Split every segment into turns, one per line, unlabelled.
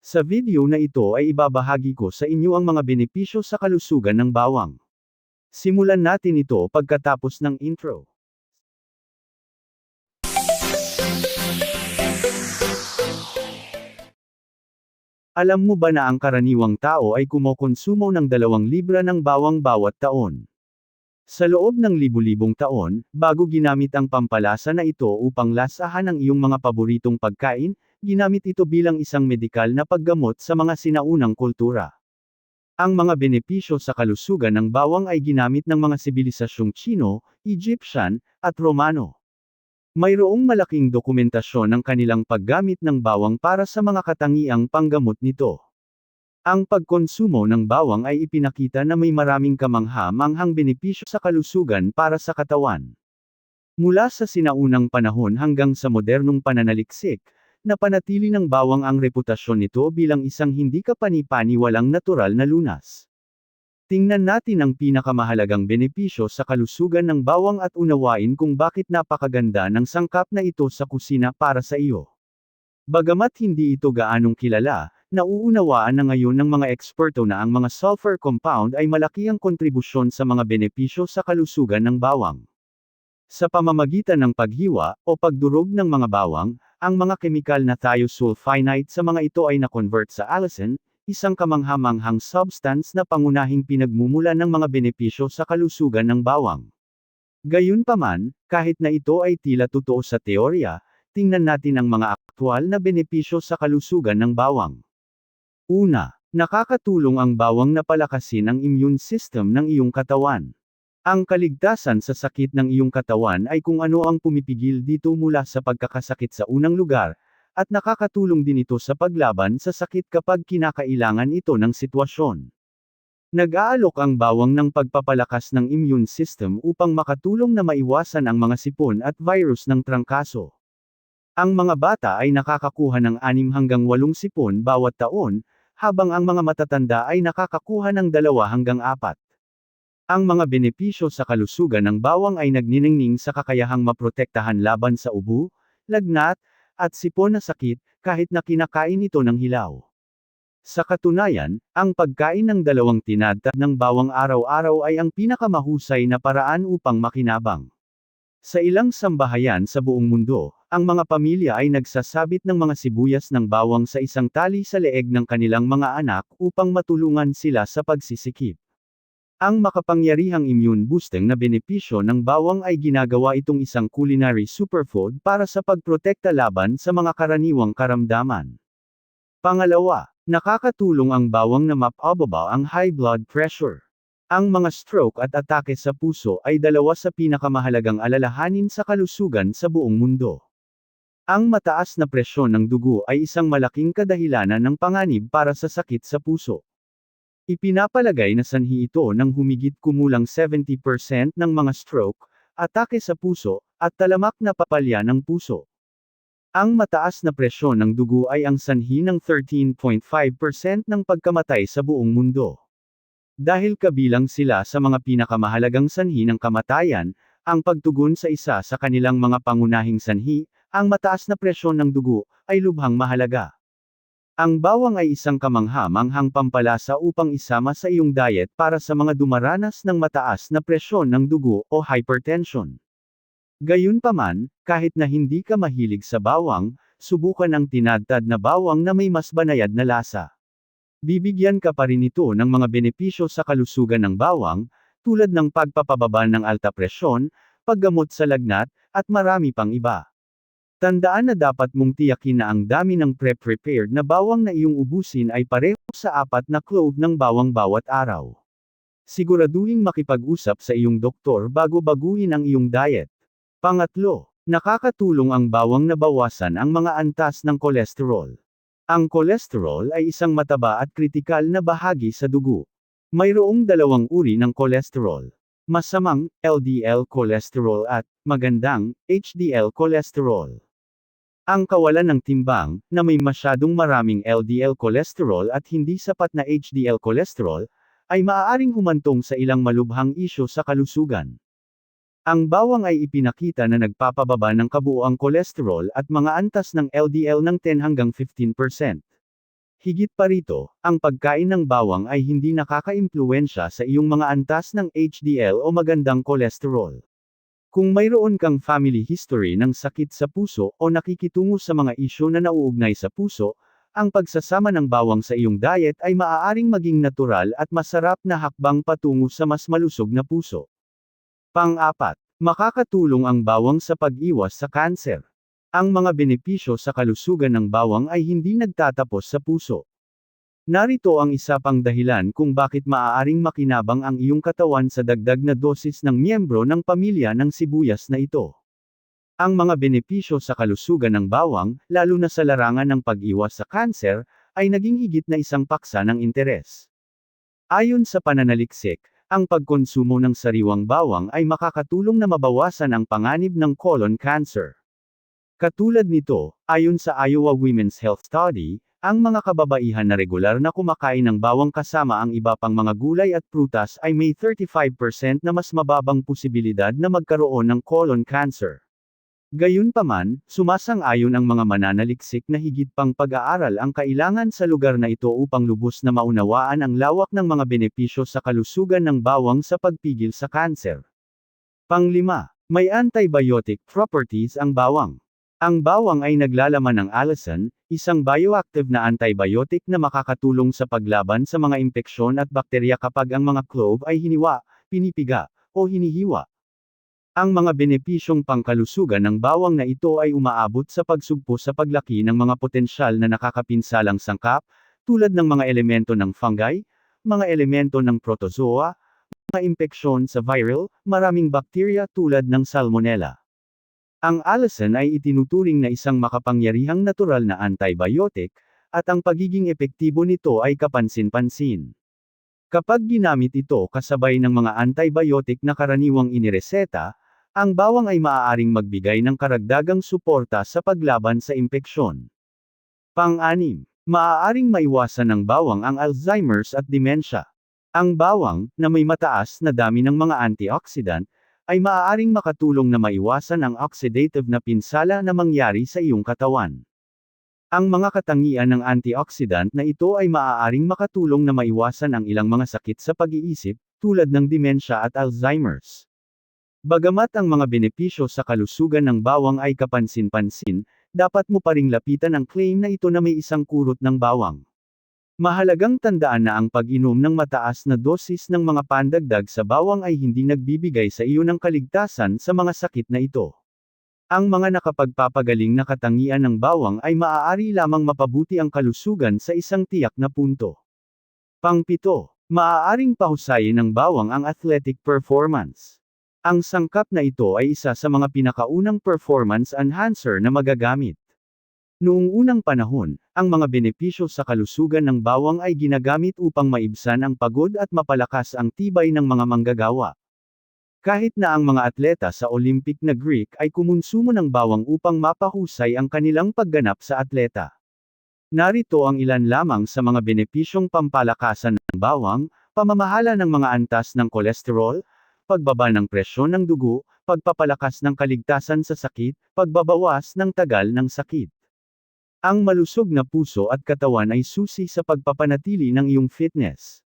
Sa video na ito ay ibabahagi ko sa inyo ang mga benepisyo sa kalusugan ng bawang. Simulan natin ito pagkatapos ng intro. Alam mo ba na ang karaniwang tao ay kumokonsumo ng dalawang libra ng bawang bawat taon? Sa loob ng libu-libong taon, bago ginamit ang pampalasa na ito upang lasahan ang iyong mga paboritong pagkain, ginamit ito bilang isang medikal na paggamot sa mga sinaunang kultura. Ang mga benepisyo sa kalusugan ng bawang ay ginamit ng mga sibilisasyong Chino, Egyptian, at Romano. Mayroong malaking dokumentasyon ng kanilang paggamit ng bawang para sa mga katangiang panggamot nito. Ang pagkonsumo ng bawang ay ipinakita na may maraming kamangha-manghang benepisyo sa kalusugan para sa katawan. Mula sa sinaunang panahon hanggang sa modernong pananaliksik, napanatili ng bawang ang reputasyon nito bilang isang hindi kapani-paniwalang natural na lunas. Tingnan natin ang pinakamahalagang benepisyo sa kalusugan ng bawang at unawain kung bakit napakaganda ng sangkap na ito sa kusina para sa iyo. Bagamat hindi ito gaanong kilala, nauunawaan na ngayon ng mga eksperto na ang mga sulfur compound ay malaki ang kontribusyon sa mga benepisyo sa kalusugan ng bawang. Sa pamamagitan ng paghiwa o pagdurog ng mga bawang, ang mga kemikal na thiosulfinite sa mga ito ay na-convert sa allicin, isang kamangha-manghang substance na pangunahing pinagmumula ng mga benepisyo sa kalusugan ng bawang. Gayunpaman, kahit na ito ay tila totoo sa teorya, tingnan natin ang mga aktwal na benepisyo sa kalusugan ng bawang. Una, nakakatulong ang bawang na palakasin ang immune system ng iyong katawan. Ang kaligtasan sa sakit ng iyong katawan ay kung ano ang pumipigil dito mula sa pagkakasakit sa unang lugar, at nakakatulong din ito sa paglaban sa sakit kapag kinakailangan ito ng sitwasyon. Nag-aalok ang bawang ng pagpapalakas ng immune system upang makatulong na maiwasan ang mga sipon at virus ng trangkaso. Ang mga bata ay nakakakuha ng 6 hanggang 8 sipon bawat taon, habang ang mga matatanda ay nakakakuha ng 2 hanggang 4. Ang mga benepisyo sa kalusugan ng bawang ay nagniningning sa kakayahang maprotektahan laban sa ubo, lagnat, at sipon na sakit, kahit na kinakain ito ng hilaw. Sa katunayan, ang pagkain ng dalawang tinadtad ng bawang araw-araw ay ang pinakamahusay na paraan upang makinabang. Sa ilang sambahayan sa buong mundo, ang mga pamilya ay nagsasabit ng mga sibuyas ng bawang sa isang tali sa leeg ng kanilang mga anak upang matulungan sila sa pagsisikip. Ang makapangyarihang immune boosting na benepisyo ng bawang ay ginagawa itong isang culinary superfood para sa pagprotekta laban sa mga karaniwang karamdaman. Pangalawa, nakakatulong ang bawang na mapababa ang high blood pressure. Ang mga stroke at atake sa puso ay dalawa sa pinakamahalagang alalahanin sa kalusugan sa buong mundo. Ang mataas na presyon ng dugo ay isang malaking kadahilanan ng panganib para sa sakit sa puso. Ipinapalagay na sanhi ito ng humigit kumulang 70% ng mga stroke, atake sa puso, at talamak na papalya ng puso. Ang mataas na presyon ng dugo ay ang sanhi ng 13.5% ng pagkamatay sa buong mundo. Dahil kabilang sila sa mga pinakamahalagang sanhi ng kamatayan, ang pagtugon sa isa sa kanilang mga pangunahing sanhi, ang mataas na presyon ng dugo, ay lubhang mahalaga. Ang bawang ay isang kamangha-manghang pampalasa upang isama sa iyong diet para sa mga dumaranas ng mataas na presyon ng dugo o hypertension. Gayunpaman, kahit na hindi ka mahilig sa bawang, subukan ang tinadtad na bawang na may mas banayad na lasa. Bibigyan ka pa rin ito ng mga benepisyo sa kalusugan ng bawang, tulad ng pagpapababa ng alta presyon, paggamot sa lagnat, at marami pang iba. Tandaan na dapat mong tiyakin na ang dami ng pre-prepared na bawang na iyong ubusin ay pareho sa apat na clove ng bawang bawat araw. Siguraduhing makipag-usap sa iyong doktor bago baguhin ang iyong diet. Pangatlo, nakakatulong ang bawang na bawasan ang mga antas ng kolesterol. Ang kolesterol ay isang mataba at kritikal na bahagi sa dugo. Mayroong dalawang uri ng kolesterol. Masamang, LDL cholesterol at, magandang, HDL cholesterol. Ang kawalan ng timbang, na may masyadong maraming LDL cholesterol at hindi sapat na HDL cholesterol, ay maaaring humantong sa ilang malubhang isyo sa kalusugan. Ang bawang ay ipinakita na nagpapababa ng kabuoang kolesterol at mga antas ng LDL ng 10 hanggang 15%. Higit pa rito, ang pagkain ng bawang ay hindi nakakaimpluwensya sa iyong mga antas ng HDL o magandang kolesterol. Kung mayroon kang family history ng sakit sa puso o nakikitungo sa mga isyu na nauugnay sa puso, ang pagsasama ng bawang sa iyong diet ay maaaring maging natural at masarap na hakbang patungo sa mas malusog na puso. Pang-apat, makakatulong ang bawang sa pag-iwas sa kanser. Ang mga benepisyo sa kalusugan ng bawang ay hindi nagtatapos sa puso. Narito ang isa pang dahilan kung bakit maaaring makinabang ang iyong katawan sa dagdag na dosis ng miyembro ng pamilya ng sibuyas na ito. Ang mga benepisyo sa kalusugan ng bawang, lalo na sa larangan ng pag-iwas sa kanser, ay naging higit na isang paksa ng interes. Ayon sa pananaliksik, ang pagkonsumo ng sariwang bawang ay makakatulong na mabawasan ang panganib ng colon cancer. Katulad nito, ayon sa Iowa Women's Health Study, ang mga kababaihan na regular na kumakain ng bawang kasama ang iba pang mga gulay at prutas ay may 35% na mas mababang posibilidad na magkaroon ng colon cancer. Gayunpaman, sumasang-ayon ang mga mananaliksik na higit pang pag-aaral ang kailangan sa lugar na ito upang lubos na maunawaan ang lawak ng mga benepisyo sa kalusugan ng bawang sa pagpigil sa kanser. Panglima, may antibiotic properties ang bawang. Ang bawang ay naglalaman ng allicin, isang bioactive na antibiotic na makakatulong sa paglaban sa mga impeksyon at bakterya kapag ang mga clove ay hiniwa, pinipiga, o hinihiwa. Ang mga benepisyong pangkalusugan ng bawang na ito ay umaabot sa pagsugpo sa paglaki ng mga potensyal na nakakapinsalang sangkap, tulad ng mga elemento ng fungi, mga elemento ng protozoa, mga impeksyon sa viral, maraming bakterya tulad ng salmonella. Ang allicin ay itinuturing na isang makapangyarihang natural na antibiotic, at ang pagiging epektibo nito ay kapansin-pansin. Kapag ginamit ito kasabay ng mga antibiotic na karaniwang inireseta, ang bawang ay maaaring magbigay ng karagdagang suporta sa paglaban sa impeksyon. Pang-anim, maaaring maiwasan ng bawang ang Alzheimer's at demensya. Ang bawang, na may mataas na dami ng mga antioxidant, ay maaaring makatulong na maiwasan ang oxidative na pinsala na mangyari sa iyong katawan. Ang mga katangian ng antioxidant na ito ay maaaring makatulong na maiwasan ang ilang mga sakit sa pag-iisip, tulad ng demensya at Alzheimer's. Bagamat ang mga benepisyo sa kalusugan ng bawang ay kapansin-pansin, dapat mo pa ring lapitan ang claim na ito na may isang kurot ng bawang. Mahalagang tandaan na ang pag-inom ng mataas na dosis ng mga pandagdag sa bawang ay hindi nagbibigay sa iyo ng kaligtasan sa mga sakit na ito. Ang mga nakapagpapagaling na katangian ng bawang ay maaari lamang mapabuti ang kalusugan sa isang tiyak na punto. Pangpito, maaaring pahusayin ng bawang ang athletic performance. Ang sangkap na ito ay isa sa mga pinakaunang performance enhancer na magagamit. Noong unang panahon, ang mga benepisyo sa kalusugan ng bawang ay ginagamit upang maibsan ang pagod at mapalakas ang tibay ng mga manggagawa. Kahit na ang mga atleta sa Olympic na Greek ay kumonsumo ng bawang upang mapahusay ang kanilang pagganap sa atleta. Narito ang ilan lamang sa mga benepisyong pampalakasan ng bawang, pamamahala ng mga antas ng kolesterol, pagbaba ng presyon ng dugo, pagpapalakas ng kaligtasan sa sakit, pagbabawas ng tagal ng sakit. Ang malusog na puso at katawan ay susi sa pagpapanatili ng iyong fitness.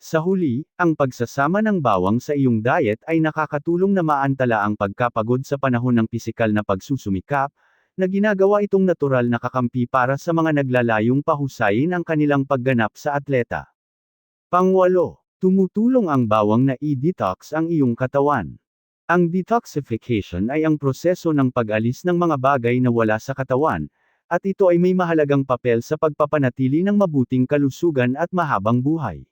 Sa huli, ang pagsasama ng bawang sa iyong diet ay nakakatulong na maantala ang pagkapagod sa panahon ng pisikal na pagsusumikap, na ginagawa itong natural na kakampi para sa mga naglalayong pahusayin ang kanilang pagganap sa atleta. Pangwalo, tumutulong ang bawang na i-detox ang iyong katawan. Ang detoxification ay ang proseso ng pag-alis ng mga bagay na wala sa katawan, at ito ay may mahalagang papel sa pagpapanatili ng mabuting kalusugan at mahabang buhay.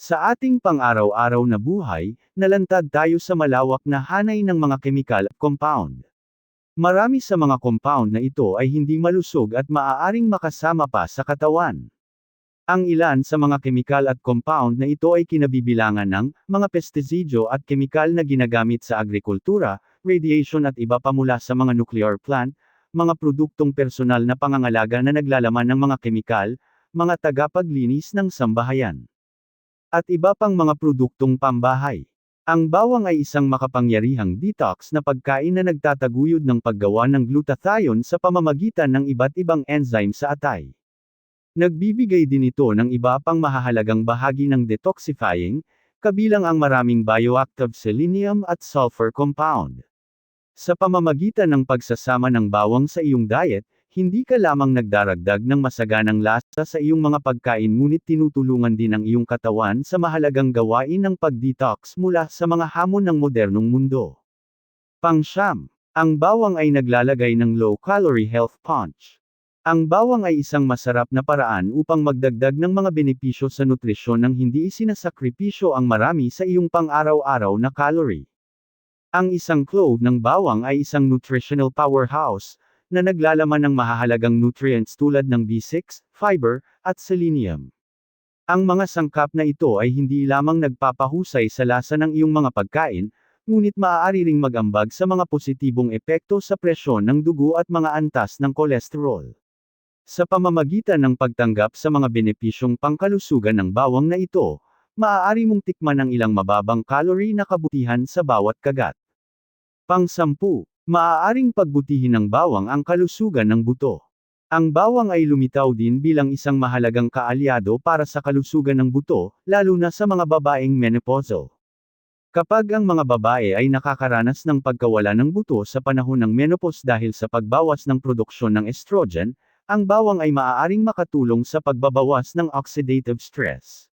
Sa ating pang-araw-araw na buhay, nalantad tayo sa malawak na hanay ng mga kemikal at compound. Marami sa mga compound na ito ay hindi malusog at maaaring makasama pa sa katawan. Ang ilan sa mga kemikal at compound na ito ay kinabibilangan ng mga pestisidyo at kemikal na ginagamit sa agrikultura, radiation at iba pa mula sa mga nuclear plant, mga produktong personal na pangangalaga na naglalaman ng mga kemikal, mga tagapaglinis ng sambahayan. At iba pang mga produktong pambahay. Ang bawang ay isang makapangyarihang detox na pagkain na nagtataguyod ng paggawa ng glutathione sa pamamagitan ng iba't ibang enzyme sa atay. Nagbibigay din ito ng iba pang mahahalagang bahagi ng detoxifying, kabilang ang maraming bioactive selenium at sulfur compound. Sa pamamagitan ng pagsasama ng bawang sa iyong diet, hindi ka lamang nagdaragdag ng masaganang lasa sa iyong mga pagkain ngunit tinutulungan din ang iyong katawan sa mahalagang gawain ng pag-detox mula sa mga hamon ng modernong mundo. Pangsyam, ang bawang ay naglalagay ng low-calorie health punch. Ang bawang ay isang masarap na paraan upang magdagdag ng mga benepisyo sa nutrisyon nang hindi isinasakripisyo ang marami sa iyong pang-araw-araw na calorie. Ang isang clove ng bawang ay isang nutritional powerhouse, na naglalaman ng mahahalagang nutrients tulad ng B6, fiber, at selenium. Ang mga sangkap na ito ay hindi lamang nagpapahusay sa lasa ng iyong mga pagkain, ngunit maaari ring mag-ambag sa mga positibong epekto sa presyon ng dugo at mga antas ng kolesterol. Sa pamamagitan ng pagtanggap sa mga benepisyong pangkalusugan ng bawang na ito, maaari mong tikman ang ilang mababang calorie na kabutihan sa bawat kagat. Pang-sampu, maaaring pagbutihin ng bawang ang kalusugan ng buto. Ang bawang ay lumitaw din bilang isang mahalagang kaalyado para sa kalusugan ng buto, lalo na sa mga babaeng menopausal. Kapag ang mga babae ay nakakaranas ng pagkawala ng buto sa panahon ng menopause dahil sa pagbawas ng produksyon ng estrogen, ang bawang ay maaaring makatulong sa pagbabawas ng oxidative stress.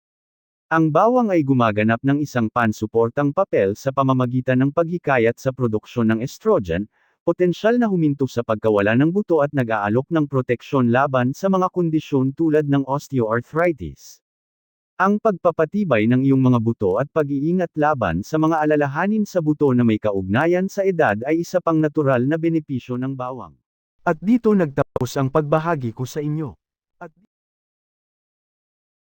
Ang bawang ay gumaganap ng isang pansuportang papel sa pamamagitan ng paghikayat sa produksyon ng estrogen, potensyal na huminto sa pagkawala ng buto at nag-aalok ng proteksyon laban sa mga kondisyon tulad ng osteoarthritis. Ang pagpapatibay ng iyong mga buto at pag-iingat laban sa mga alalahanin sa buto na may kaugnayan sa edad ay isa pang natural na benepisyo ng bawang.
At dito nagtapos ang pagbahagi ko sa inyo. At